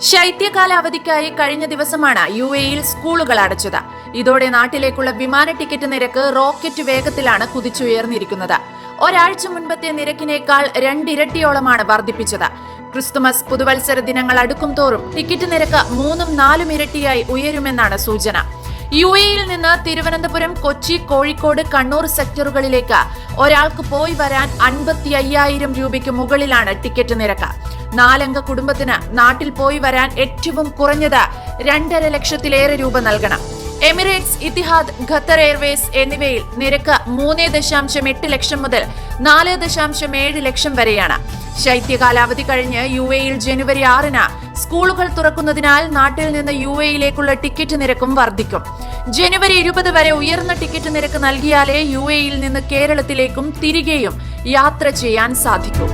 ശൈത്യകാല അവധിക്കായി കഴിഞ്ഞ ദിവസമാണ് യു എയിൽ സ്കൂളുകൾ അടച്ചത്. ഇതോടെ നാട്ടിലേക്കുള്ള വിമാന ടിക്കറ്റ് നിരക്ക് റോക്കറ്റ് വേഗത്തിലാണ് കുതിച്ചുയർന്നിരിക്കുന്നത്. ഒരാഴ്ച മുൻപത്തെ നിരക്കിനേക്കാൾ രണ്ടിരട്ടിയോളമാണ് വർദ്ധിപ്പിച്ചത്. ക്രിസ്തുമസ് പുതുവത്സര ദിനങ്ങൾ അടുക്കും തോറും ടിക്കറ്റ് നിരക്ക് മൂന്നും നാലും ഇരട്ടിയായി ഉയരുമെന്നാണ് സൂചന. യു എയിൽ നിന്ന് തിരുവനന്തപുരം കൊച്ചി കോഴിക്കോട് കണ്ണൂർ സെക്ടറുകളിലേക്ക് ഒരാൾക്ക് പോയി വരാൻ അൻപത്തി അയ്യായിരം രൂപയ്ക്ക് മുകളിലാണ് ടിക്കറ്റ് നിരക്ക്. നാലംഗ കുടുംബത്തിന് നാട്ടിൽ പോയി വരാൻ ഏറ്റവും കുറഞ്ഞത് രണ്ടര ലക്ഷത്തിലേറെ രൂപ നൽകണം. എമിറേറ്റ്സ് ഇത്തിഹാദ് ഖത്തർ എയർവേസ് എന്നിവയിൽ നിരക്ക് മൂന്ന് ദശാംശം എട്ട് ലക്ഷം മുതൽ നാല് ദശാംശം ഏഴ് ലക്ഷം വരെയാണ്. ശൈത്യകാലാവധി കഴിഞ്ഞ് യു എയിൽ ജനുവരി ആറിന് സ്കൂളുകൾ തുറക്കുന്നതിനാൽ നാട്ടിൽ നിന്ന് യു എയിലേക്കുള്ള ടിക്കറ്റ് നിരക്കും വർദ്ധിക്കും. ജനുവരി ഇരുപത് വരെ ഉയർന്ന ടിക്കറ്റ് നിരക്ക് നൽകിയാലേ യു എയിൽ നിന്ന് കേരളത്തിലേക്കും തിരികെയും യാത്ര ചെയ്യാൻ സാധിക്കൂ.